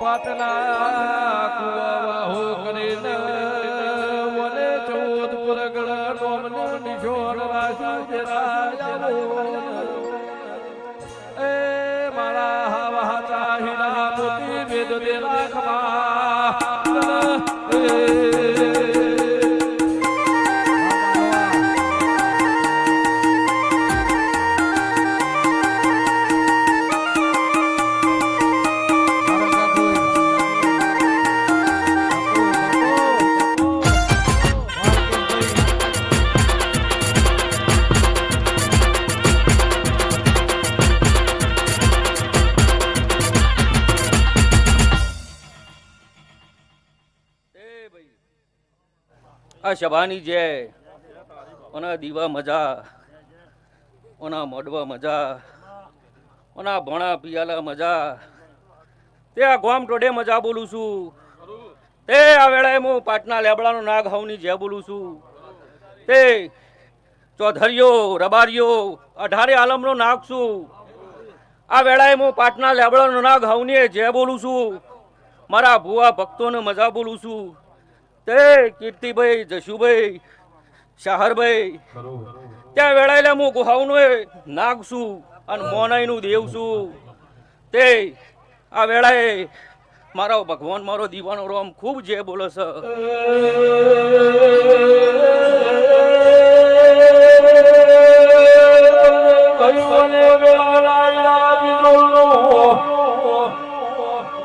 પાટલા કુવા હો કરીને વને ચૌદ પુરગળ નોમનો નિશોર રાશુ જરા એ મારા હવા ચાહિલા મોતી વેદ દે રાખવા આ સભાની જય ઓના દીવા મજા, ઓના મોડવા મજા, ઓના ભણા પિયાલા મજા, તે આ ગોમ ટોડે મજા બોલું છું. તે આ વેળાએ હું પાટના લેબડાનો નાગ હવની જય બોલું છું. તે ચોધરીઓ, રબારીઓ, અઢારે આલમનો નાગ છું. આ વેળાએ હું પાટના લેબડાનો નાગ હવની જય બોલું છું, મારા ભુવા ભક્તોને મજા બોલું છું. તે કીર્તિભાઈ, જશુભાઈ, શાહરભાઈ. ત્યાં વેળાયેલા હું ગુહાવનો નાગ છું અને મોનાઈનું દેવ છું. તે આ વેળાએ મારો ભગવાન મારો દીવાનો રોમ ખૂબ જે બોલો છે. બીજોનો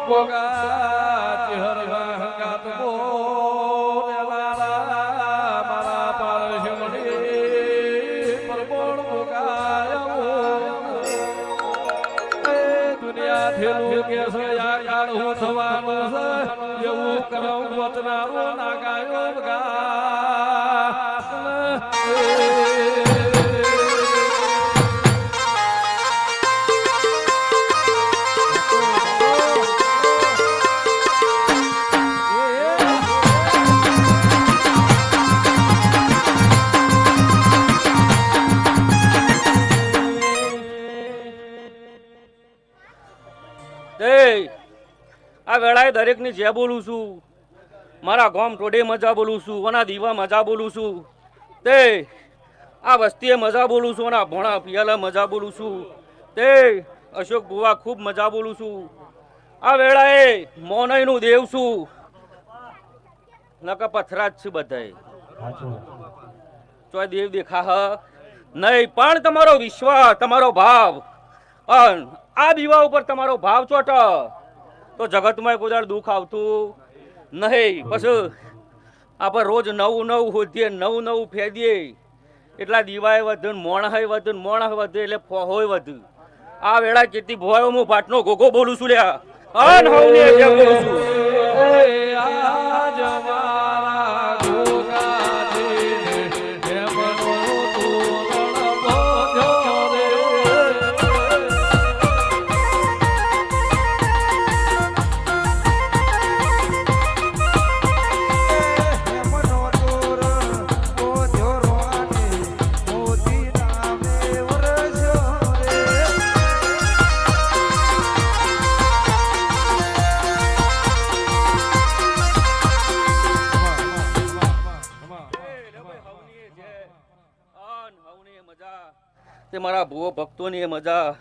ગોગા થેલું કે છે આ કાળું થવાનું તે આ વેળાએ દરેકની જે બોલું છું, મારા ગામ ટોડે મજા બોલું છું ઓના દીવા મજા બોલું છું. તે આ વસ્તીએ મજા બોલું છું ઓના ભોણા પિયાલા મજા બોલું છું. તે અશોક ભુવા ખૂબ મજા બોલું છું. આ વેળાએ મોનઈનું દેવ છું. નકા પથરાજ છે બધાય ચોય દેવ દેખા હ. નહીં, પણ તમારો વિશ્વાસ, તમારો ભાવ, અન આ દીવા ઉપર તમારો ભાવ ચોટ. તો જગતમાં કોઈ દુઃખ આવતું નહીં. પછી આપણે રોજ નવું નવું હોધીએ, નવું નવું ફેદીએ. એટલા દીવાએ વધુ ને મોણહાય વધુ ને હોય વધુ એટલે ફોહોય વધુ આ વેળા કેટલી ભોયો, હું ભાટનો ગોગો બોલું છું લ્યા. બોલું છું. તે મારા ભૂવો ભક્તોની એ મજા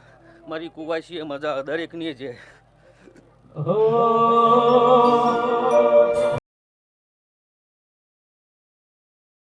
મારી કુવાસી એ મજા દરેકની છે. હો